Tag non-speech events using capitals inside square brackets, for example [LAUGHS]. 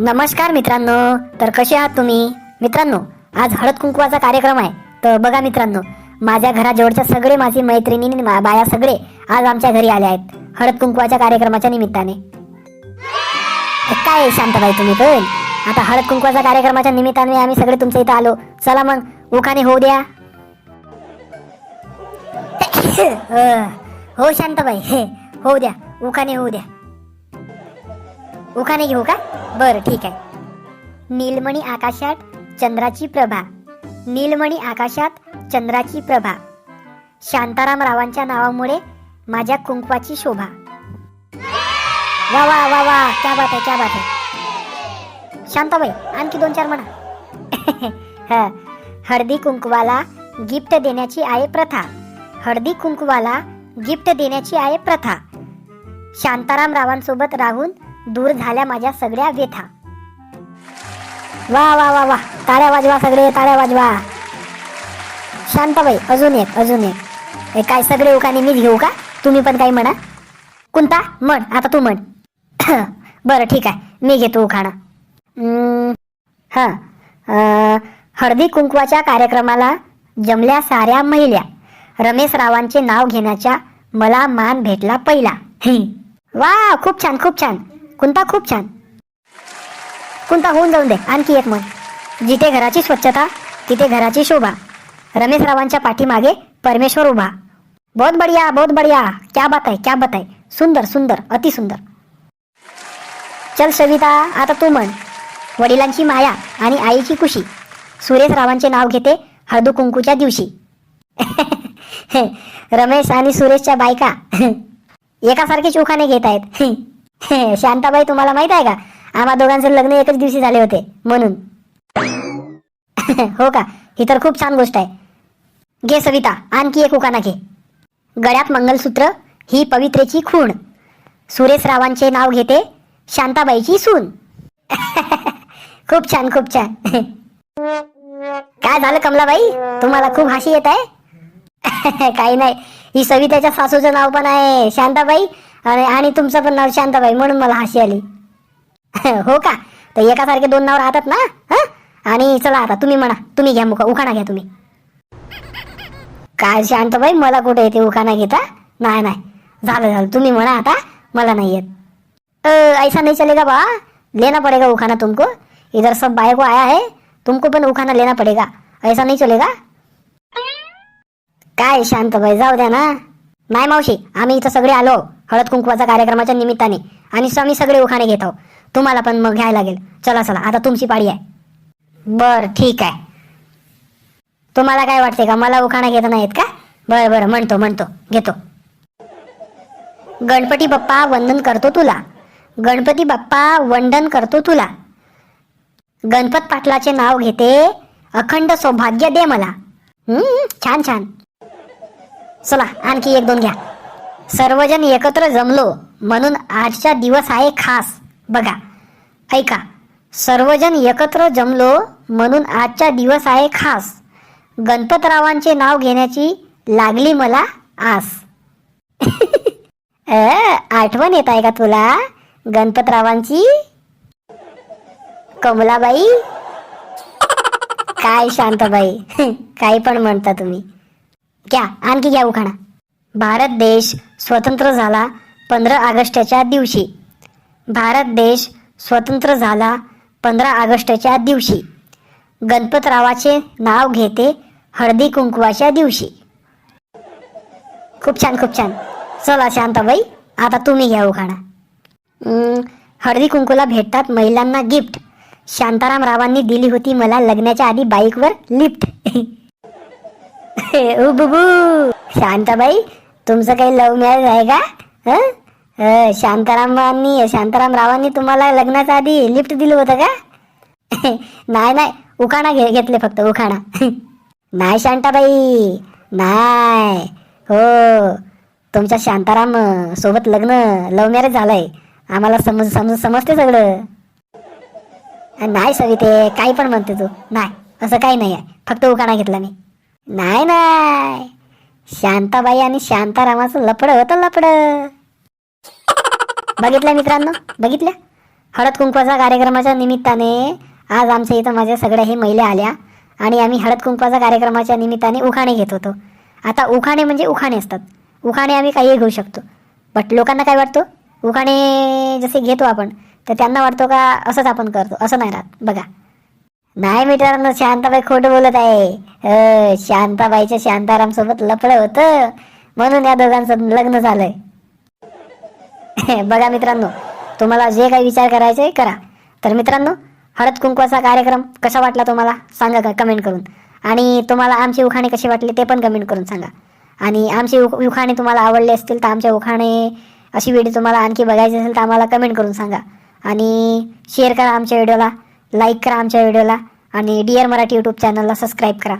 नमस्कार मित्रांनो तर कसे आहात तुम्ही? मित्रांनो आज हळद कुंकवाचा कार्यक्रम आहे. तर बघा मित्रांनो माझ्या घराजवळच्या सगळे माझी मैत्रिणी बाया सगळे आज आमच्या घरी आले आहेत हळद कुंकवाच्या कार्यक्रमाच्या निमित्ताने. काय शांतबाई तुम्ही पण? आता हळद कुंकवाच्या कार्यक्रमाच्या निमित्ताने आम्ही सगळे तुमच्या इथं आलो. चला मग उखाणे होऊ द्या. हो शांतबाई हे होऊ द्या उखाणे होऊ द्या. उखाणे घेऊ का? बरं ठीक आहे. नीलमणी आकाशात चंद्राची प्रभा. नीलमणी आकाशात चंद्राची प्रभा. शांताराम रावांच्या नावामुळे माझ्या कुंकवाची शोभा. वा वा वा वा क्या बात आहे क्या बात आहे. शांताबाई आणखी दोन चार म्हणा. [LAUGHS] ह हळदी कुंकवाला गिफ्ट देण्याची आहे प्रथा. हळदी कुंकवाला गिफ्ट देण्याची आहे प्रथा. शांताराम रावांसोबत राहून दूर झाल्या माझ्या सगळ्या व्यथा. वा वा वा वा. ताळ्या वाजवा सगळे ताळ्या वाजवा. शांताबाई अजून एक अजून एक. काय सगळे उकाने मीच घेऊ का? तुम्ही पण काही म्हणा. कोणता म्हण आता तू म्हण. [CLEARS THROAT] बरं ठीक आहे. मी घेतो उखाणं. हां हळदी कुंकवाच्या कार्यक्रमाला जमल्या साऱ्या महिल्या. रमेश रावांचे नाव घेण्याच्या मला मान भेटला पहिला. [CLEARS THROAT] वा खूप छान खूप छान. कुंता खूप छान. कुंता होऊन जाऊन दे आणखी एक म्हण जिथे घराची स्वच्छता तिथे घराची शोभा. रमेश रावांच्या पाठीमागे परमेश्वर उभा. बहुत बढिया बहुत बढिया. क्या बात आहे क्या बात आहे. सुंदर सुंदर अति सुंदर. चल सविता आता तू म्हण. वडिलांची माया आणि आईची खुशी. सुरेश रावांचे नाव घेते हळदू कुंकूच्या दिवशी. [LAUGHS] रमेश आणि सुरेशच्या बायका. [LAUGHS] एकासारखे चोखाने घेत आहेत. [LAUGHS] [LAUGHS] शांताबाई तुम्हाला माहीत आहे का? आम्हा दोघांचे लग्न एकच दिवशी झाले होते म्हणून. [LAUGHS] हो का? ही तर खूप छान गोष्ट आहे. घे सविता आणखी एक उकाना घे. गळ्यात मंगलसूत्र ही पवित्रेची खूण. सुरेश रावांचे नाव घेते शांताबाईची सून. [LAUGHS] खूप छान खूप छान. काय झालं कमलाबाई? तुम्हाला खूप हाशी येत आहे? काही नाही. ही सविताच्या सासूचं नाव पण आहे. शांताबाई आणि आणि तुमचं पण नाव शांताबाई म्हणून मला हाशी आली. [LAUGHS] हो का? तर एकासारखे दोन नाव राहतात ना? आणि चला आता तुम्ही म्हणा. तुम्ही घ्या मुका उखाणा घ्या तुम्ही. काय शांताबाई मला कुठे येते उखाणा घेता? नाही नाही. झालं झालं. तुम्ही म्हणा आता मला नाही येत. ऐसा नाही चलेगा बा. लेना पड़ेगा उखाना तुमको. इधर सब बाय को आया है तुमको पण उखाना लेना पड़ेगा. ऐसा नाही चलेगा? काय शांतबाई जाऊ द्या ना. नाही मावशी आम्ही इथं सगळे आलो. हळद कुंकवाचा कार्यक्रमाच्या निमित्ताने. आणि आम्ही सगळे उखाणे घेत आहोत. तुम्हाला पण मग घ्यायला लागेल. चला चला. आता तुमची पाळी आहे. बर ठीक आहे. तुम्हाला काय वाटते का? मला उखाणा घेत नाहीत का? बरं बरं. म्हणतो म्हणतो. घेतो. गणपती बाप्पा वंदन करतो तुला. गणपती बाप्पा वंदन करतो तुला. गणपत पाटलाचे नाव घेते. अखंड सौभाग्य दे मला. हम्म, छान छान. चला आणखी एक दोन घ्या. सर्वजण एकत्र जमलो म्हणून आजचा दिवस आहे खास. बघा ऐका. सर्वजण एकत्र जमलो म्हणून आजचा दिवस आहे खास. गणपतरावांचे नाव घेण्याची लागली मला आस. आठवण येत आहे का तुला? गणपतरावांची? कमलाबाई? काय शांतबाई? [LAUGHS] काही पण म्हणता तुम्ही. घ्या आणखी घ्या उखाणा. भारत देश स्वतंत्र झाला पंधरा ऑगस्टच्या दिवशी. भारत देश स्वतंत्र झाला पंधरा ऑगस्टच्या दिवशी. गणपतरावाचे नाव घेते हळदी कुंकवाच्या दिवशी. खूप छान खूप छान. चला शांताबाई आता तुम्ही घ्या उखाणा. हळदी कुंकूला भेटतात महिलांना गिफ्ट शांताराम रावांनी दिली होती मला लग्नाच्या आधी बाईकवर लिफ्ट [LAUGHS] बुबू शांताबाई तुमचं काही लव्ह मॅरेज आहे का? हं? शांतारामांनी शांताराम रावांनी तुम्हाला लग्नाच्या आधी लिफ्ट दिलं होतं का? [LAUGHS] नाही नाही उखाणा घे घेतले फक्त उखाणा. [LAUGHS] नाही शांताबाई नाही. हो तुमच्या शांताराम सोबत लग्न लव्ह मॅरेज झालंय. आम्हाला समज समज समजते सगळं. नाही सविते काही पण म्हणते तू. नाही असं काही नाही आहे. फक्त उखाणा घेतला मी. नाही नाही. शांताबाई आणि शांतारामाचं लपड होतं लपड बघितलं मित्रांनो? बघितलं? हळद कुंकवाचा कार्यक्रमाच्या निमित्ताने आज आमच्या इथं माझ्या सगळ्या हे महिला आल्या आणि आम्ही हळद कुंकवाचा कार्यक्रमाच्या निमित्ताने उखाणे घेत होतो. आता उखाणे म्हणजे उखाणे असतात. उखाणे आम्ही काहीही घेऊ शकतो. बट लोकांना काय वाटतो? उखाणे जसे घेतो आपण तर त्यांना वाटतो का असंच आपण करतो? असं नाही राहत. बघा. नाही मित्रांनो शांताबाई खोटं बोलत आहे. शांताबाईच्या शांताराम सोबत लफडं होत. म्हणून या दोघांचं लग्न झालंय. [LAUGHS] बघा मित्रांनो तुम्हाला जे काही विचार करायचे आहे, करा. तर मित्रांनो हळद कुंकवाचा कार्यक्रम कसा वाटला तुम्हाला? सांगा का कमेंट करून. आणि तुम्हाला आमची उखाणे कशी वाटली ते पण कमेंट करून सांगा. आणि आमची उखाणे तुम्हाला आवडले असतील तर आमच्या उखाणे अशी व्हिडिओ तुम्हाला आणखी बघायची असेल तर आम्हाला कमेंट करून सांगा. आणि शेअर करा आमच्या व्हिडिओला लाईक करा आमच्या व्हिडिओला आणि डिअर मराठी यूट्यूब चॅनलला सबस्क्राईब करा.